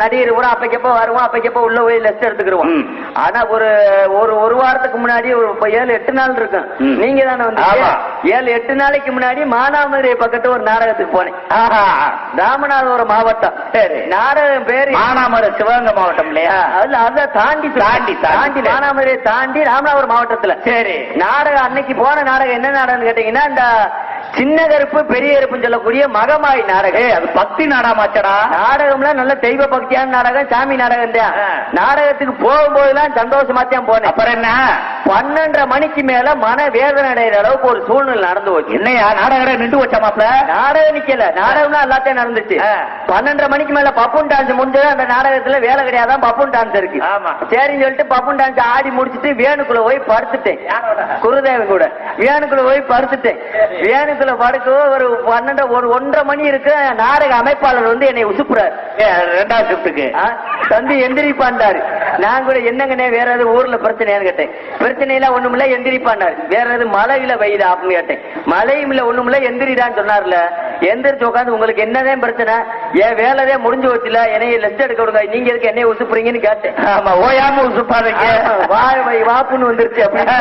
நடிகர் கூட அப்பக்கப்ப வருவோம் அப்பக்கப்ப உள்ள போய் லெஸ்ட் எடுத்துக்கிருவோம் ம். ஆனா ஒரு ஒரு ஒரு வாரத்துக்கு முன்னாடி ஒரு ஏழு எட்டு நாள் இருக்கும். நீங்க தானே வந்து. ஏழு எட்டு நாளைக்கு முன்னாடி மானாமதுரை பக்கத்து ஒரு நாடகத்துக்கு போனேன். ராமநாதபுரம் மாவட்டம் சரி. நாடகம் பேரு மானாமதுரை சிவகங்கை மாவட்டம் இல்லையா அதுல அத தாண்டி சொல்றேன். தாண்டி, தாண்டி. தாண்டி மானாமதுரை தாண்டி ராமநாதபுரம் மாவட்டத்துல சரி நாடகம் அன்னைக்கு போன நாடகம் என்ன நாடகம்னு கேட்டீங்கன்னா இந்த சின்ன கருப்பு பெரிய கருப்புன்னு சொல்லக்கூடிய மகமாய் நாடகம். அது பக்தி நாடாமாச்சடா நாடகம்லாம் நல்ல தெய்வ பக்தியான நாடகம் சாமி நாடகம் தான். நாடகத்துக்கு போகும்போதெல்லாம் சந்தோஷமா தான் போனேன். அப்புறம் என்ன? பன்னெண்டரை மணிக்கு மேல மன வேதனை அடைகிற அளவுக்கு ஒரு சூழ்நிலை நடந்து போச்சு. என்னையா நாடகம் நின்று வச்ச மாப்ள நாடகம் நிக்கல. நாடகம்லாம் எல்லாத்தையும் நடந்துச்சு. பன்னெண்டரை மணிக்கு மேல பப்புன் டான்ஸ் முடிஞ்சது அந்த நாடகத்துல வேலை கிடையாதான் பப்புன் டான்ஸ் இருக்கு. சரின்னு சொல்லிட்டு பப்புன் டான்ஸ் ஆடி முடிச்சிட்டு வேணுக்குள்ள போய் படுத்துட்டேன்? குருதேவன் கூட. வேணுக்குள்ள போய் படுத்துட்டேன். வேணுக்குள்ள படுக்கவோ ஒரு பன்னெண்டு ஒரு ஒன்றரை மணி இருக்கு நாடக அமைப்பாளர் வந்து என்னை உசுப்புறாரு. ரெண்டாவது ஷிஃப்ட்டுக்கு ஆ, தம்பி எந்திரிப்பாண்டாரு நான் கூட என்னங்கண்ணே வேற எதுவும் ஊர்ல பிரச்சனையான்னு கேட்டேன். பிரச்சனை எல்லாம் ஒண்ணுமில்ல எந்திரிப்பாண்டாரு வேற எதுவும் மழையில பெய்யுதா அப்படின்னு கேட்டேன். மழையும் இல்ல ஒண்ணுமில்ல எந்திரிடான்னு சொன்னார்ல. எந்திரிச்சு உட்காந்து உங்களுக்கு என்னதான் பிரச்சனை? என் வேலைதே முடிஞ்சு வச்சுல என்னைய லெஸ்ட் எடுக்க விடுங்க. நீங்க எதுக்கு என்னைய உசுப்புறீங்கன்னு கேட்டேன். ஆமா ஓயாம உசுப்பாருங்க வா வை வாப்புன்னு வந்துருச்சு அப்படின்னு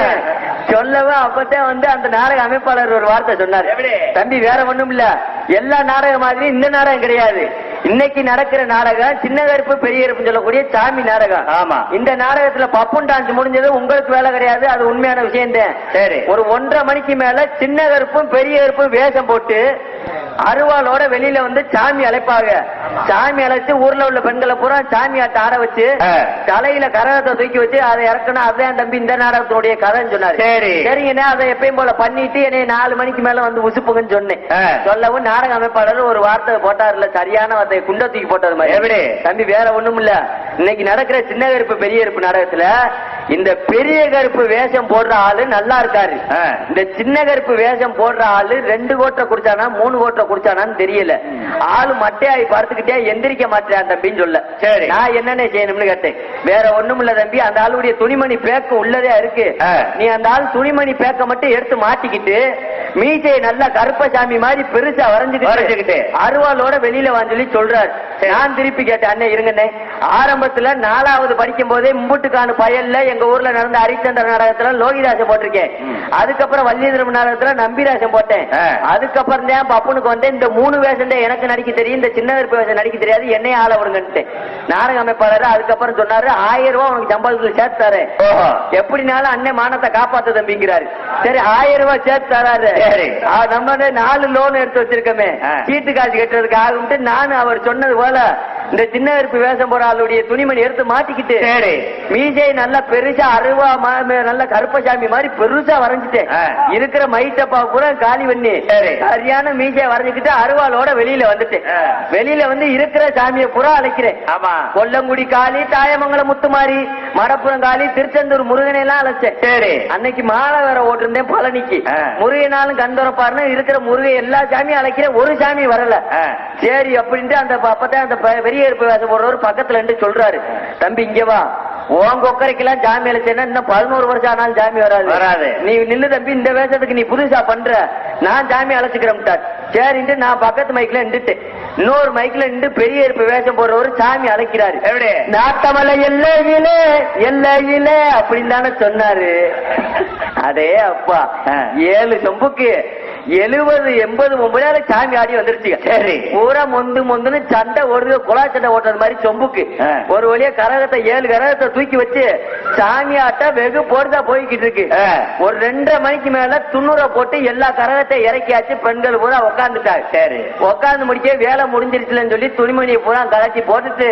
சொல்லவே அப்பதான் வந்து அந்த நாடக அமைப்பாளர் ஒரு வார்த்தை சொன்னாரு. எப்படி? தம்பி வேற ஒண்ணும் இல்ல. எல்லா நாடகம் மாதிரி இந்த நாடகம் கிடையாது. இன்னைக்கு நடக்கிற நாடகம் சின்ன கருப்பு பெரிய கருப்புன்னு சொல்லக்கூடிய சாமி நாடகம். ஆமா. இந்த நாடகத்துல பப்புன் டான்ஸ் முடிஞ்சது. உங்களுக்கு வேலை கிடையாது. அது உண்மையான விஷயம் தான் சரி. ஒரு ஒன்றரை மணிக்கு மேல சின்ன கருப்பும் பெரிய கருப்பும் வேஷம் போட்டு அருவாளோட வெளியில வந்து சாமி அழைப்பாங்க சாமி அழைச்சு ஊர்ல உள்ள பெண்களை பூரா சாமி ஆட்ட ஆட வச்சு. தலையில கரகத்தை தூக்கி வச்சு அதை இறக்கணும் அதுதான் தம்பி இந்த நாடகத்தினுடைய கதைன்னு சொன்னாரு சரி. சரிங்கண்ணே அதை எப்பயும் போல பண்ணிட்டு என்னை நாலு மணிக்கு மேல வந்து உசுப்புங்கன்னு சொன்னேன். சொல்லவும் நாடக அமைப்பாளர் ஒரு வார்த்தை போட்டாருல சரியான வார்த்தை குண்ட தூக்கி போட்டது மாதிரி? தம்பி வேற ஒண்ணும் இல்ல இன்னைக்கு நடக்கிற சின்ன கருப்பு பெரிய கருப்பு நாடகத்துல இந்த பெரிய கருப்பு வேஷம் போடுற ஆளு நல்லா இருக்காரு. இந்த சின்ன கருப்பு வேஷம் போடுற ஆளு ரெண்டு கோட்டை குடிச்சானா மூணு கோட்டை குடிச்சானான்னு தெரியல ஆளு மட்டையாயி பார்த்துக்கிட்டே எந்திரிக்க மாட்டேன் தம்பின்னு சொல்ல சரி. நான் என்னென்ன செய்யணும்னு கேட்டேன் வேற ஒண்ணும் இல்ல தம்பி அந்த ஆளுடைய துணிமணி பேக்க உள்ளதே இருக்கு. நீ அந்த ஆள் துணிமணி பேக்க மட்டும் எடுத்து மாட்டிக்கிட்டு மீசையை நல்லா கருப்பசாமி மாதிரி பெருசா வரைஞ்சுக்கிட்டு. அருவாளோட வெளியில வான்னு சொல்லி சொல்றாரு. நான் திருப்பி கேட்டேன் அண்ணே இருங்கண்ணே ஆரம்பத்துல நாலாவது படிக்கும் போதே மும்புட்டுக்கானு பயல்ல எங்க ஊர்ல நடந்த ஹரிச்சந்திர நாடகத்துல லோகிதாசம் போட்டிருக்கேன். அதுக்கப்புறம் வள்ளிதரம் நாடகத்துல நம்பிராசம் போட்டேன். அதுக்கப்புறம் தான் பப்புனுக்கு வந்து இந்த மூணு வேஷம் எனக்கு நடிக்க தெரியும் இந்த சின்ன கருப்பு வேஷம் நடிக்க தெரியாது என்னைய ஆள விடுங்கன்ட்டு. நாடக அமைப்பாளர் அதுக்கப்புறம் சொன்னாரு ஆயிரம் ரூபாய் உனக்கு சம்பளத்துல சேர்த்து தரேன். எப்படினாலும் அண்ணன் மானத்தை காப்பாத்த தம்பிங்கிறாரு. சரி ஆயிரம் ரூபாய் சேர்த்து தராரு. நம்ம வந்து நாலு லோன் எடுத்து வச்சிருக்கோமே. சீட்டு காசு கட்டுறதுக்கு ஆகும்ட்டு நானும் அவர் சொன்னது போல இந்த சின்ன கருப்பு வேஷம் போற ஆளுடைய துணிமணி எடுத்து மாட்டிக்கிட்டு மீசை நல்லா பெருசா அருவா நல்ல கருப்பசாமி மாதிரி பெருசா வரைஞ்சிட்டேன். இருக்கிற மைட்டப்பா பூரா காலி பண்ணி சரி. சரியான மீசையை வரைஞ்சுக்கிட்டு அருவாளோட வெளியில வந்துட்டேன். வெளியில வந்து இருக்கிற சாமியை பூரா அழைக்கிறேன். ஆமா. கொல்லங்குடி காளி தாயமங்கலம் முத்துமாரி மடப்புறம் காளி திருச்செந்தூர் முருகனை எல்லாம் அழைச்சேன். சரி. அன்னைக்கு மாலை வேற ஓட்டிருந்தேன் பழனிக்கு. முருகனாலும் கண் திறப்பாருன்னு இருக்கிற முருகன் எல்லா சாமியும் அழைக்கிறேன். ஒரு சாமி வரல. சரி அப்படின்ட்டு அந்த அப்பதான் அந்த பெரிய இருப்பு வேஷம் போடுறவர் பக்கத்துல இருந்து சொல்றாரு. தம்பி இங்க வா. உன் கொக்கரைக்கெல்லாம் ஜாமி அழைச்சேன்னா இன்னும் பதினோரு வருஷம் ஆனாலும் ஜாமி வராது. வராது. நீ நில்லு தம்பி இந்த வேஷத்துக்கு நீ புதுசா பண்ற. நான் ஜாமி அழைச்சுக்கிறேன் சரின்ட்டு நான் பக்கத்து மைக்ல நின்றுட்டேன் இன்னொரு மைக்ல நின்று பெரிய இருப்பு வேஷம் போடுறவர் சாமி அழைக்கிறாரு. எப்படி? நாட்டமலை எல்லையிலே எல்லையிலே அப்படின்னு தானே சொன்னாரு. அதே அப்பா. ஏழு சொம்புக்கு எழுபது எண்பது ஒன்பது நேரம் சாமி ஆடி வந்துருச்சு சரி. பூரா மொந்து மொந்துன்னு சண்டை ஓடுது குழா சண்டை ஓட்டுறது மாதிரி சொம்புக்கு. ஒரு வழியா கரகத்தை ஏழு கரகத்தை தூக்கி வச்சு சாமி ஆட்ட வெகு போடுதா போய்கிட்டு இருக்கு. ஒரு ரெண்டரை மணிக்கு மேல துண்ணுரை போட்டு எல்லா கரகத்தை இறக்கியாச்சு பெண்கள் பூரா உட்காந்துட்டாங்க சரி. உட்கார்ந்து முடிக்க வேலை முடிஞ்சிருச்சுன்னு சொல்லி துணிமணியை பூரா கலட்டி போட்டுட்டு.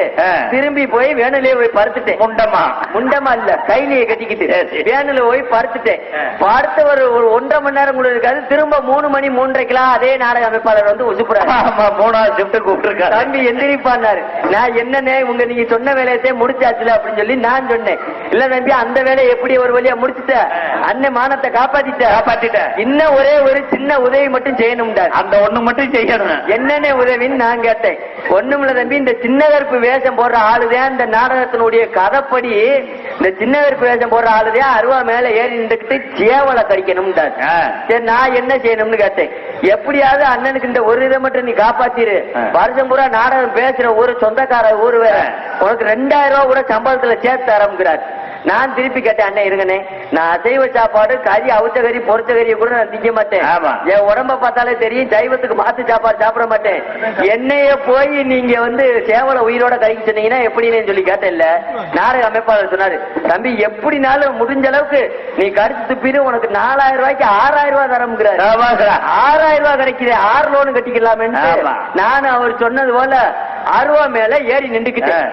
திரும்பி போய் வேணுலயே போய் படுத்துட்டேன். முண்டமா? முண்டமா இல்ல கைலியை கட்டிக்கிட்டு. வேனுல போய் படுத்துட்டேன். ஆ. படுத்த ஒரு ஒரு ஒன்றரை மணி நேரம் கூட இருக்காது. திரும்ப மூணு மணி மூன்றரைக்கெல்லாம் அதே நாடக அமைப்பாளர் வந்து உசுப்புறாரு ஆமா மூணாவது ஷிஃப்ட் கூப்பிட்டுருக்காரு. தம்பி எந்திரிப்பான்னாரு. நான் என்னன்னே உங்க நீங்க சொன்ன வேலையத்தே முடிச்சாச்சுல அப்படின்னு சொல்லி நான் சொன்னேன். இல்ல தம்பி அந்த வேலையை எப்படி ஒரு வழியா முடிச்சுட்ட? அண்ணன் மானத்தை காப்பாத்திட்ட. காப்பாத்திட்டேன் இன்னும் ஒரே ஒரு சின்ன உதவி மட்டும் செய்யணும்டா அந்த ஒண்ணு மட்டும் செய்யணும். என்னென்ன உதவின்னு நான் கேட்டேன். ஒண்ணுமில்ல தம்பி இந்த சின்ன கருப்பு வேஷம் போடுற ஆளுதான் இந்த நாடகத்தினுடைய கதைப்படி இந்த சின்ன வெறுப்பு வேஷம் போடுற ஆளுதே அருவா மேல ஏறி நின்றுக்கிட்டு சேவலை கடிக்கணும்ட்டார் ஆ. சரி நான் என்ன செய்யணும்னு கேட்டேன். எப்படியாவது அண்ணனுக்கு இந்த ஒரு இதை மட்டும் நீ காப்பாத்திரு. வருஷம் பூரா நாடகம் பேசுற ஊரு சொந்தக்கார ஊரு. உனக்கு ரெண்டாயிரம் ரூபாய் கூட சம்பளத்துல சேர்த்து தரம்ங்கிறார் நான் திருப்பி கேட்டேன் அண்ணன் இருங்கண்ணே நான் அசைவ சாப்பாடு கறி அவுச்ச கறி பொரிச்ச கறியை கூட நான் திங்க மாட்டேன். என் உடம்ப பார்த்தாலே தெரியும் சைவத்துக்கு மாத்து சாப்பாடு சாப்பிட மாட்டேன் என்னைய போய் நீங்க வந்து சேவலை உயிரோட கறிக்க சொன்னீங்கன்னா எப்படின்னு சொல்லி கேட்டேன்ல நாடக அமைப்பாளர் சொன்னாரு தம்பி எப்படினாலும் முடிஞ்ச அளவுக்கு நீ கடிச்சு துப்பிடு உனக்கு நாலாயிரம் ரூபாய்க்கு ஆறாயிரம் ரூபாய் தரம்ங்கிறாரு? ஆறாயிரம் ரூபாய் கிடைக்குது ஆறு லோன் கட்டிக்கலாமேன்னு ஆமா. நான் அவர் சொன்னது போல அருவா மேல ஏறி நின்றுக்கிட்டேன்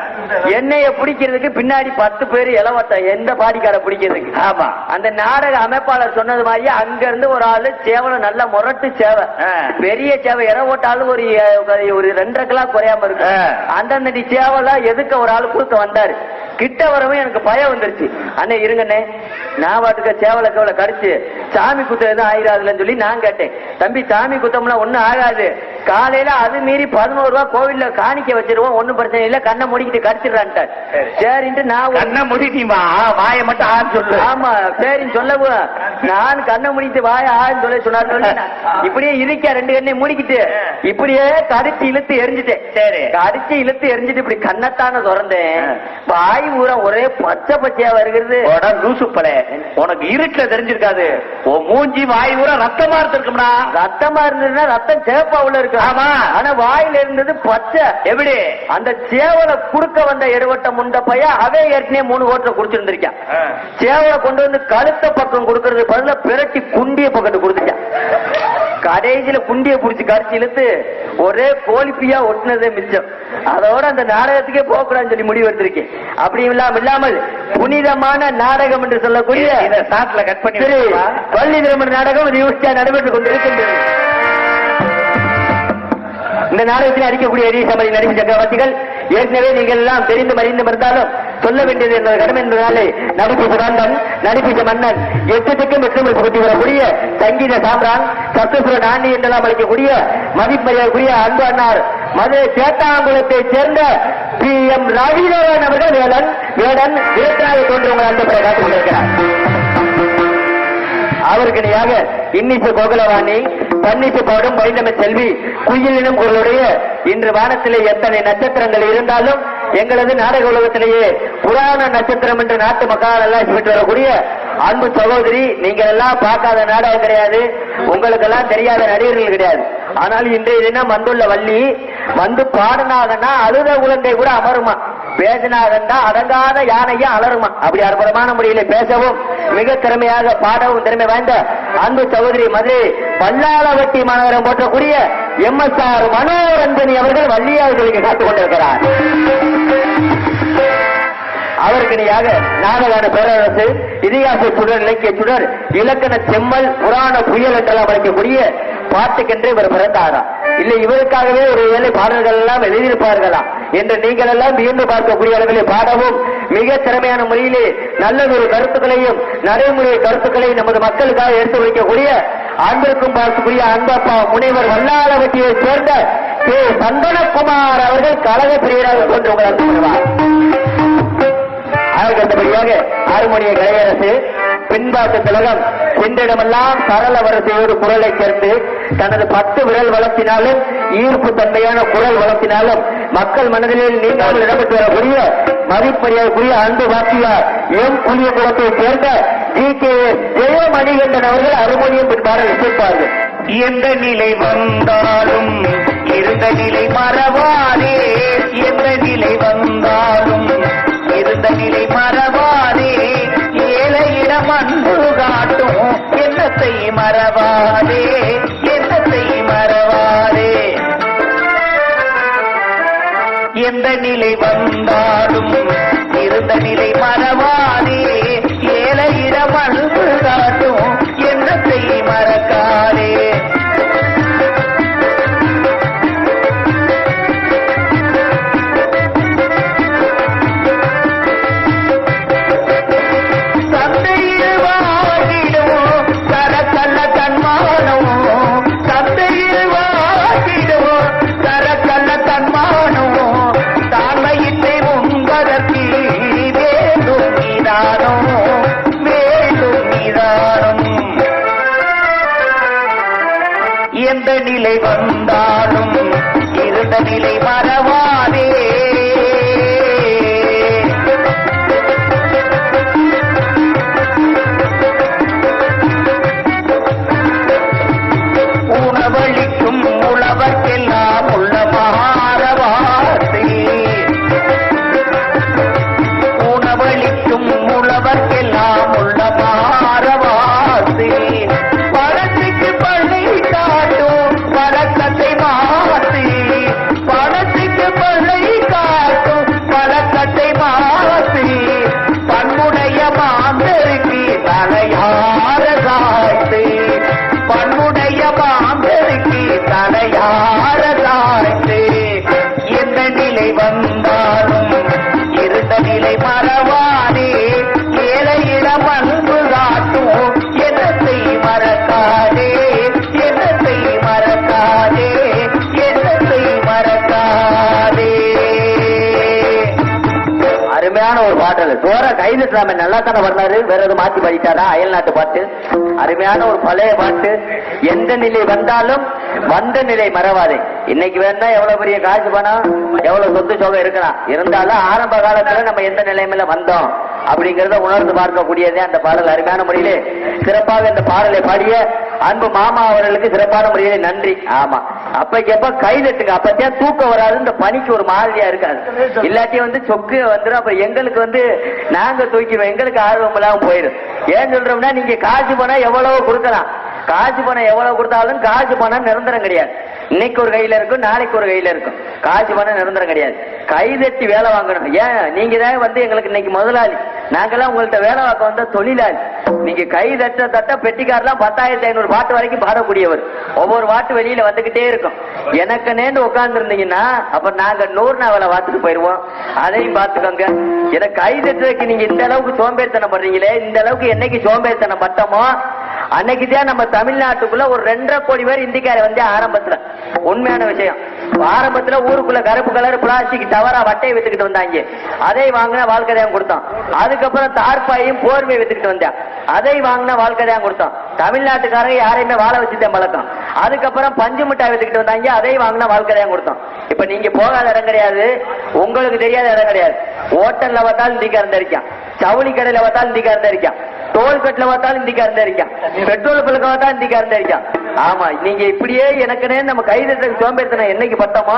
என்னைய பிடிக்கிறதுக்கு பின்னாடி பத்து பேர் இளவட்டம் எந்த பாடிக்கார பிடிக்கிறதுக்கு? ஆமா. அந்த நாடக அமைப்பாளர் சொன்னது மாதிரியே அங்க இருந்து ஒரு ஆளு சேவலை நல்ல முரட்டு சேவை. பெரிய சேவை. இற ஓட்டாலும் ஒரு ஒரு ரெண்டரை கிலோ குறையாம இருக்கு. அந்தந்த சேவலா எதுக்க ஒரு ஆளு குறுக்க வந்தாரு? கிட்ட வரவும் எனக்கு பயம் வந்துருச்சு. அண்ணே இருங்கண்ணே. நான் பாட்டுக்க சேவலை கேவலை கடிச்சு சாமி குத்தம் எதுவும் ஆயிராதுலன்னு சொல்லி நான் கேட்டேன். தம்பி சாமி குத்தம்னா ஒண்ணும் ஆகாது. காலையில அது மீறி பதினோரு ரூபாய் கோவில்ல காணிக்க வச்சிருவோம் ஒண்ணும் பிரச்சனை இல்ல. கண்ணை முடிக்கிட்டு கடிச்சிடறான்ட்டார் சரி. சரின்ட்டு நான் ஒரு கண்ணை முடிட்டிமா? வாயை மட்டும் ஆன்னு சொல்லு. ஆமா சரின்னு சொல்லவும் நான் கண்ணை முடித்து வாய ஆன்னு சொல்ல சொன்னார். இப்படியே இருக்க ரெண்டு கண்ணை முடிக்கிட்டு இப்படியே கடிச்சு இழுத்து எரிஞ்சிட்டேன். சரி. கடிச்சு இழுத்து எரிஞ்சிட்டு இப்படி கண்ணத்தான திறந்தேன். வாய் ஊரா ஒரே பச்சை பச்சையா வருகிறது. லூசு பலே உனக்கு இருட்டுல தெரிஞ்சிருக்காது. மூஞ்சி வாய் ஊரா ரத்தமா இருந்திருக்கும்டா. ரத்தமா இருந்ததுன்னா ரத்தம் சேப்பா உள்ள இருக்கு. ஆமா. ஆனா வாயில இருந்தது பச்சை. எப்படி அந்த சேவலை குடுக்க வந்த எடுவட்ட முண்ட பைய அவன் ஏற்கனவே மூணு ஓட்டை குடிச்சிருந்திருக்கான். சேவலை கொண்டு வந்து கழுத்த பக்கம் கொடுக்கறது பதிலா பிரட்டி குண்டிய பக்கத்து கொடுத்துட்டான். கடைசியில குண்டிய புடிச்சு கடிச்சு இழுத்து ஒரே கோழிப்பியா ஒட்டுனதே மிச்சம். அதோட அந்த நாடகத்துக்கே போக கூடாதுன்னு சொல்லி முடிவு எடுத்திருக்கேன். அப்படி இல்லாம இல்லாமல் புனிதமான நாடகம் என்று சொல்லக்கூடிய இத சாட்ல கட் பண்ணி. வள்ளி திருமண நாடகம் யூஸ்டியா நடைபெற்றுக் கொண்டிருக்கின்றது. இந்த நாடகத்தில் அடிக்கக்கூடிய எரிய சமதி நடிப்பு சக்கரவர்த்திகள் ஏற்கனவே நீங்கள் எல்லாம் தெரிந்து மறிந்து இருந்தாலும் சொல்ல வேண்டியது என்பது கடமை என்பதாலே நடிப்பு சுரந்தன் நடிப்பிச்ச மன்னன் எட்டுத்துக்கும் வெற்றி புகுத்தி வரக்கூடிய சங்கீத சாம்ரான் சத்துசுர நாணி என்றெல்லாம் அழைக்கக்கூடிய மதிப்பறியக்கூடிய அன்பு அண்ணார் மதுரை சேத்தாங்குளத்தைச் சேர்ந்த பி எம் ரவிதரன் அவர்கள் வேலன் வேடன் வேட்டாக தோன்றவங்க அந்த பெயர் காத்துக் கொண்டிருக்கிறார். அவருக்கு இணையாக இன்னிசு கோகுலவாணி பன்னிசு பாடும் வைந்தம செல்வி குயிலினும் குரலுடைய இன்று வானத்திலே எத்தனை நட்சத்திரங்கள் இருந்தாலும் எங்களது நாடக உலகத்திலேயே புராண நட்சத்திரம் என்று நாட்டு மக்களால் எல்லாம் பெற்று வரக்கூடிய அன்பு சகோதரி நீங்கள் எல்லாம் பார்க்காத நாடகம் கிடையாது. உங்களுக்கெல்லாம் தெரியாத நடிகர்கள் கிடையாது. ஆனால் இன்றைய தினம் வந்துள்ள வள்ளி வந்து பாடினாங்கன்னா அழுத குழந்தை கூட அமருமா? பேசினாகண்டா அடங்காத யானையை அலருமா அப்படி அற்புதமான முறையில பேசவும் மிக திறமையாக பாடவும் திறமை வாய்ந்த அன்பு சகோதரி மதுரை பல்லாளவட்டி மாநகரம் போற்றக்கூடிய எம் எஸ் ஆர் மனோரஞ்சனி அவர்கள் வள்ளியாளர்களுக்கு காத்துக் கொண்டிருக்கிறார். அவருக்கு இணையாக பேரரசு இதிகாச சுடர் இலக்கிய சுடர் இலக்கண செம்மல் புராண புயல் என்றெல்லாம் அழைக்கக்கூடிய பாட்டுக்கென்று இவர் பிறந்தாரா. இல்லை இவருக்காகவே ஒரு வேலை பாடல்கள் எல்லாம் எழுதியிருப்பார்களா? என்று நீங்கள் எல்லாம் வியந்து பார்க்கக்கூடிய அளவிலே பாடவும் மிக திறமையான முறையிலே நல்லதொரு கருத்துக்களையும் நடைமுறை கருத்துக்களையும் நமது மக்களுக்காக எடுத்து வைக்கக்கூடிய அன்பிற்கும் பார்க்கக்கூடிய அன்பப்பா முனைவர் வல்லாளவற்றியை சேர்ந்த கே. சந்தனகுமார் அவர்கள் கழக பிரியராக கொண்டு உங்களை அனுப்புகிறார் அதற்கு அடுத்தபடியாக ஆறுமணிய கலையரசு பின்பாட்டு திலகம். சென்றிடமெல்லாம் சரள வரிசையோடு குரலை சேர்த்து தனது பத்து விரல் வளர்த்தினாலும் ஈர்ப்பு தன்மையான குரல் வளர்த்தினாலும் மக்கள் மனதில் நீங்கள் இடம்பெற்று வரக்கூடிய மதிப்பறியக்கூடிய அன்பு வாக்கியார் எம் புலிய குளத்தைச் சேர்ந்த ஜி கே ஜெயமணிகண்டன் அவர்கள் அருமொழியம் பின்பாடு இசைப்பார்கள் எந்த நிலை வந்தாலும் இருந்த நிலை மறவாதே? எந்த நிலை வந்தாலும் இருந்த நிலை மறவா ஏழையிடம் காட்டும் என்னத்தை மறவாதே? என்னத்தை மறவாதே? எந்த நிலை வந்தாலும் இருந்த நிலை மறவாதே? நல்லா தானே வேற எதுவும் மாத்தி பாடிட்டாரா அயல் நாட்டு பாட்டு. அருமையான ஒரு பழைய பாட்டு. எந்த நிலை வந்தாலும் வந்த நிலை மறவாது. இன்னைக்கு வேணா எவ்வளவு பெரிய காசு பணம் எவ்வளவு சொத்து சோகம் இருக்கலாம். இருந்தாலும் ஆரம்ப காலத்துல நம்ம எந்த நிலைமையில வந்தோம் அப்படிங்கறத உணர்ந்து பார்க்கக்கூடியதே அந்த பாடல். அருமையான முறையிலே சிறப்பாக இந்த பாடலை பாடிய அன்பு மாமா அவர்களுக்கு சிறப்பான முறையிலே நன்றி. ஆமா. அப்பைக்கு எப்ப கை தட்டுங்க. அப்பத்தான் தூக்கம் வராது. இந்த பனிக்கு ஒரு மாதிரியா இருக்காது. இல்லாட்டி வந்து சொக்கு வந்துடும் அப்புறம் எங்களுக்கு வந்து நாங்க தூக்கிடுவோம். எங்களுக்கு ஆர்வம் இல்லாம போயிடும். ஏன் சொல்றோம்னா நீங்க காசு பணம் எவ்வளவு கொடுக்கலாம். காசு பணம் எவ்வளவு கொடுத்தாலும் காசு பணம் நிரந்தரம் கிடையாது. இன்னைக்கு ஒரு கையில இருக்கும் நாளைக்கு ஒரு கையில இருக்கும். காசு பணம் நிரந்தரம் கிடையாது. கை தட்டி வேலை வாங்கணும். ஏன்? நீங்க தான் வந்து எங்களுக்கு இன்னைக்கு முதலாளி. நாங்கெல்லாம் உங்கள்ட்ட வேலை பார்க்க வந்த தொழிலாளி. நீங்க கை தட்ட தட்ட பெட்டிக்காரெல்லாம் பத்தாயிரத்தி ஐநூறு பாட்டு வரைக்கும் பாடக்கூடியவர். ஒவ்வொரு பாட்டு வெளியில வந்துகிட்டே இருக்கும். எனக்கு நேர்ந்து உட்கார்ந்து இருந்தீங்கன்னா அப்ப நாங்க நூறு நாவலை பார்த்துட்டு போயிருவோம் அதையும் பார்த்துக்கோங்க. ஏன்னா கை தட்டுறதுக்கு நீங்க இந்த அளவுக்கு சோம்பேறித்தனம் பண்றீங்களே இந்த அளவுக்கு என்னைக்கு சோம்பேறித்தனம் பட்டமோ அன்னைக்குதான் நம்ம தமிழ்நாட்டுக்குள்ள ஒரு ரெண்டரை கோடி பேர் இந்திக்கார வந்து ஆரம்பத்துல. உண்மையான விஷயம். ஆரம்பத்துல ஊருக்குள்ள கருப்பு கலர் பிளாஸ்டிக் டவரா வட்டையை வித்துக்கிட்டு வந்தாங்க. அதை வாங்கின வாழ்க்கை கொடுத்தோம் அதுக்கப்புறம் தார்பாயும் போர்மையை வித்துக்கிட்டு வந்தேன். அதை வாங்கின வாழ்க்கை கொடுத்தான். கொடுத்தோம் தமிழ்நாட்டுக்காரங்க யாரையுமே வாழ வச்சுட்டேன் பழக்கம். அதுக்கப்புறம் பஞ்சு மிட்டாய் வித்துக்கிட்டு வந்தாங்க. அதை வாங்கின வாழ்க்கை கொடுத்தோம் இப்ப நீங்க போகாத இடம் கிடையாது. உங்களுக்கு தெரியாத இடம் கிடையாது. ஹோட்டல்ல பார்த்தாலும் இந்திக்காரன் இருக்கான். சவுளி கடையில பார்த்தாலும் இந்திக்காரன் இருக்கான். டோல் கட்ல பார்த்தாலும் இந்திக்காரன் இருக்கான். பெட்ரோல் பழுக்க பார்த்தா இந்திக்காரன் இருக்கான். ஆமா நீங்க இப்படியே எனக்குனே நம்ம கைதட்டுறது சோம்பேறித்தனம் என்னைக்கு பட்டோமோ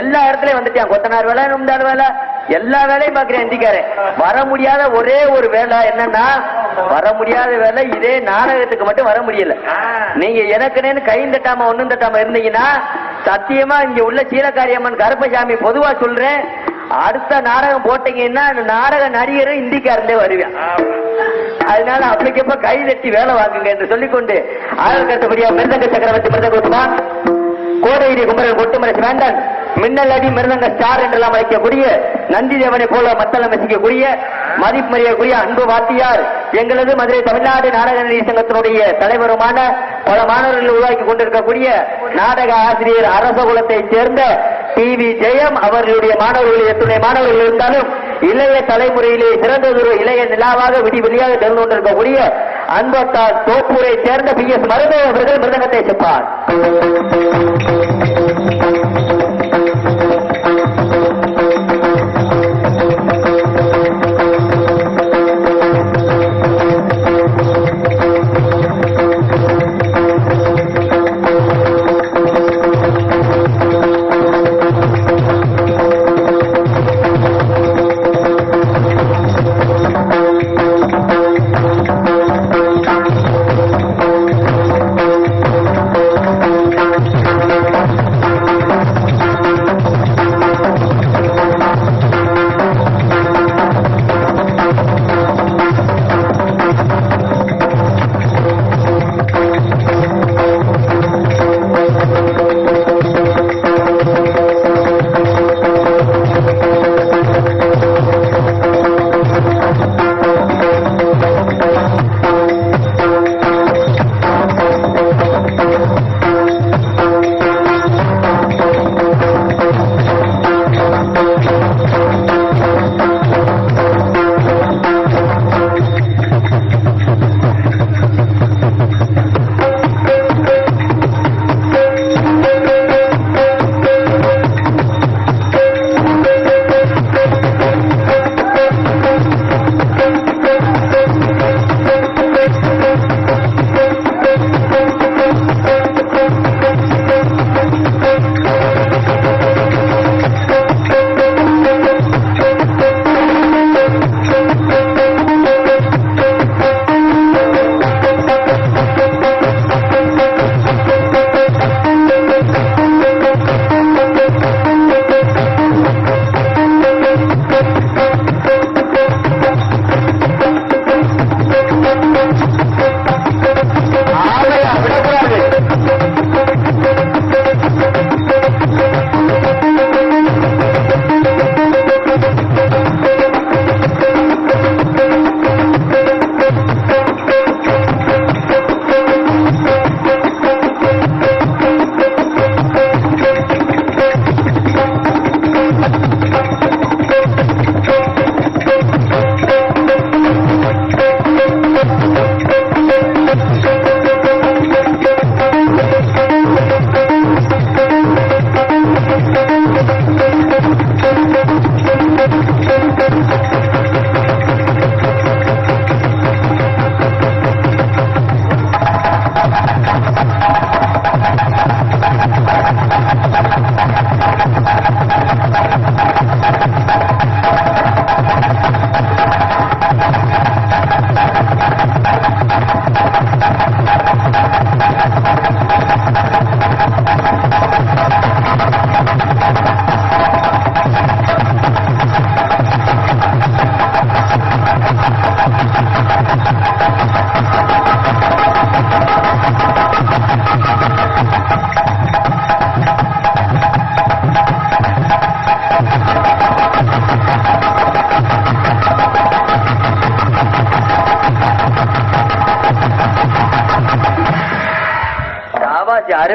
எல்லா இடத்துலயும் வந்துட்டான். கொத்தனார் வேலை நுந்தார் வேலை எல்லா வேலையும் பாக்குறேன் இந்திக்காரன் வர முடியாத ஒரே ஒரு வேலை என்னன்னா வர முடியாத வேலை இதே நாடகத்துக்கு மட்டும் வர முடியல. நீங்க எனக்குனேன்னு கையும் தட்டாம ஒண்ணும் தட்டாம இருந்தீங்கன்னா சத்தியமா இங்க உள்ள சீலக்காரியம்மன் கருப்பசாமி பொதுவா சொல்றேன். அடுத்த நாடகம் போட்டீங்கன்னா அந்த நாடக நடிகரும் இந்திக்காரந்தே வருவேன். அதனால அப்பளுக்கப்ப கை தட்டி வேலை வாங்குங்க என்று சொல்லிக்கொண்டு ஆயுள் அடுத்தபடியா மிருதங்க சக்கரவர்த்தி மிருதகுமார் கோடையிரி குமரன் கொட்டுமரசு வேண்டான் மின்னல் அடி மிருதங்க ஸ்டார் என்றெல்லாம் அழைக்கக்கூடிய நந்தி தேவனை போல மத்தளம் வசிக்கக்கூடிய மதிப்புமறியக்கூடிய அன்பு வாத்தியார் எங்களது மதுரை தமிழ்நாடு நாடக நிதி சங்கத்தினுடைய தலைவருமான பல மாணவர்கள் உருவாக்கி கொண்டிருக்கக்கூடிய நாடக ஆசிரியர் அரச குலத்தைச் சேர்ந்த டி வி ஜெயம் அவர்களுடைய மாணவர்கள் எத்தனை மாணவர்கள் இருந்தாலும் இளைய தலைமுறையிலே சிறந்ததொரு இளைய நிலாவாக விடி வெளியாக திறந்து கொண்டிருக்கக்கூடிய அன்பத்தால் தோப்பூரை சேர்ந்த பி எஸ் மருதே அவர்கள் மிருதங்கத்தை செப்பார்.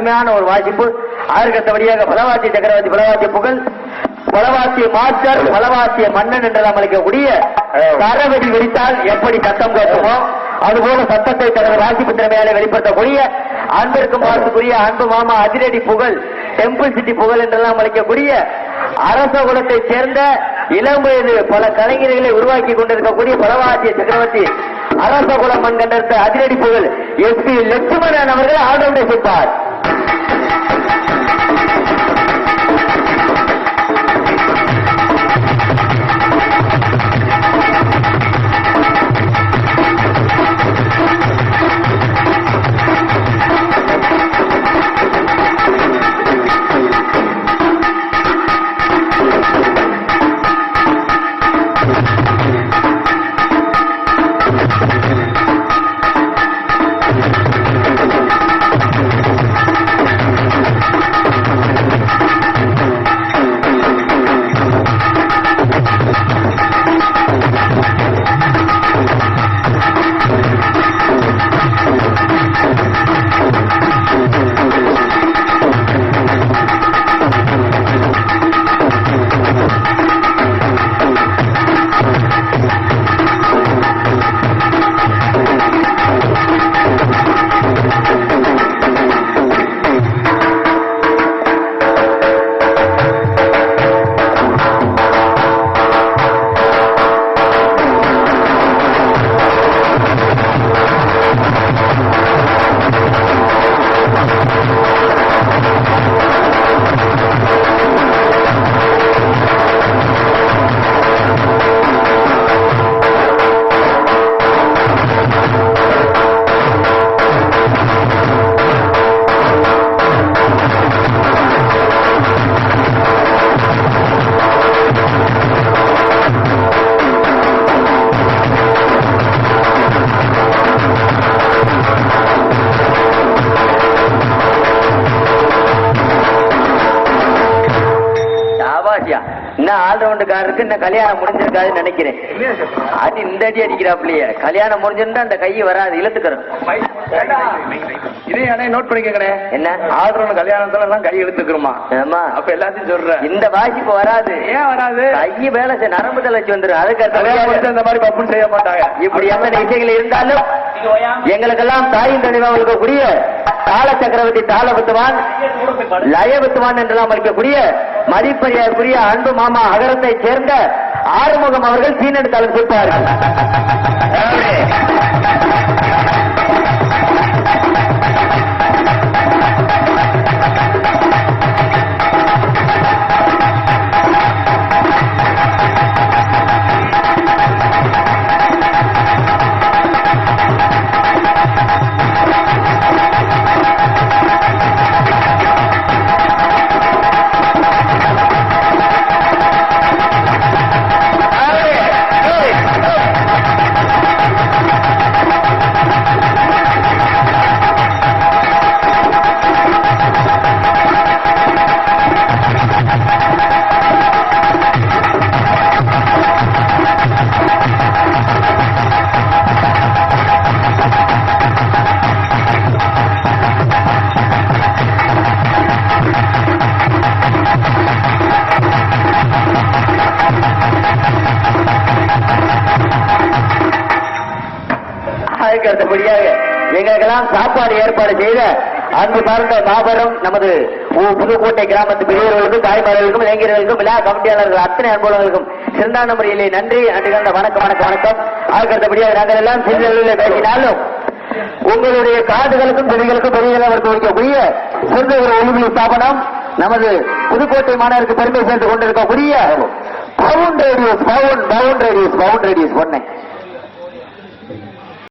அருமையான ஒரு வாசிப்பு. அதற்கத்தபடியாக பலவாத்திய சக்கரவர்த்தி பலவாத்திய புகழ் பலவாத்திய மாஸ்டர் பலவாத்திய மன்னன் என்றெல்லாம் அழைக்கக்கூடிய தரவெடி வெடித்தால் எப்படி சத்தம் கேட்குமோ அதுபோல சத்தத்தை தனது வாசிப்பு திறமையால வெளிப்படுத்தக்கூடிய அன்பிற்கும் மாசுக்குரிய அன்பு மாமா அதிரடி புகழ் டெம்பிள் சிட்டி புகழ் என்றெல்லாம் அழைக்கக்கூடிய அரச குலத்தைச் சேர்ந்த இளம் வயது பல கலைஞர்களை உருவாக்கி கொண்டிருக்கக்கூடிய பலவாத்திய சக்கரவர்த்தி அரச குலம் கண்டெடுத்த அதிரடி புகழ் எஸ் பி லட்சுமணன் அவர்கள் ஆதரவு செய்வார் இன்னும் கல்யாணம் முடிஞ்சிருக்காதுன்னு நினைக்கிறேன். அது இந்த அடி அடிக்கிறாப்லயே கல்யாணம் முடிஞ்சிருந்தா அந்த கை வராது இழுத்துக்கிறோம் இதே அண்ணே நோட் பண்ணிக்கங்கண்ணே. என்ன? ஆல்ரவுண்ட் கல்யாணத்துல எல்லாம் கை இழுத்துக்கிறோமா? ஆமா அப்ப எல்லாத்தையும் சொல்றேன். இந்த வாசிப்பு வராது. ஏன் வராது? கை வேலை செய்ய நரம்பு தளர்ச்சி வந்துடும் அதுக்கு இந்த மாதிரி பப்புன்னு செய்ய மாட்டாங்க. இப்படி எத்தனை விஷயங்கள் இருந்தாலும் எங்களுக்கெல்லாம் தாயின் தனிவாக இருக்கக்கூடிய தாள சக்கரவர்த்தி தாள வித்துவான் லய வித்துவான் என்றெல்லாம் இருக்கக்கூடிய மதிப்பறியாருக்குரிய அன்பு மாமா அகரத்தைச் சேர்ந்த ஆறுமுகம் அவர்கள் சீனெடுத்தாலும் கொடுப்பார்கள் அடுத்தபடியாக எங்களுக்கெல்லாம் சாப்பாடு ஏற்பாடு செய்த அன்பு சார்ந்த மாபெரும் நமது புதுக்கோட்டை கிராமத்து பெரியவர்களுக்கும் தாய்மார்களுக்கும் இளைஞர்களுக்கும் விழா கமிட்டியாளர்கள் அத்தனை அன்புகளுக்கும் சிறந்தான முறையிலே நன்றி அன்று வணக்கம் வணக்கம் வணக்கம். அதுக்கு நாங்கள் எல்லாம் சிறிய பேசினாலும் உங்களுடைய காதுகளுக்கும் செடிகளுக்கும் பெரியவர்களுக்கு வைக்கக்கூடிய சிறந்த ஒரு ஒளிமொழி ஸ்தாபனம் நமது புதுக்கோட்டை மாணவருக்கு பெருமை சேர்ந்து கொண்டிருக்கக்கூடிய பவுண்ட் ரேடியோஸ் பவுண்ட் பவுண்ட் ரேடியோஸ் பவுண்ட் ரேடியோஸ் பொண்ணை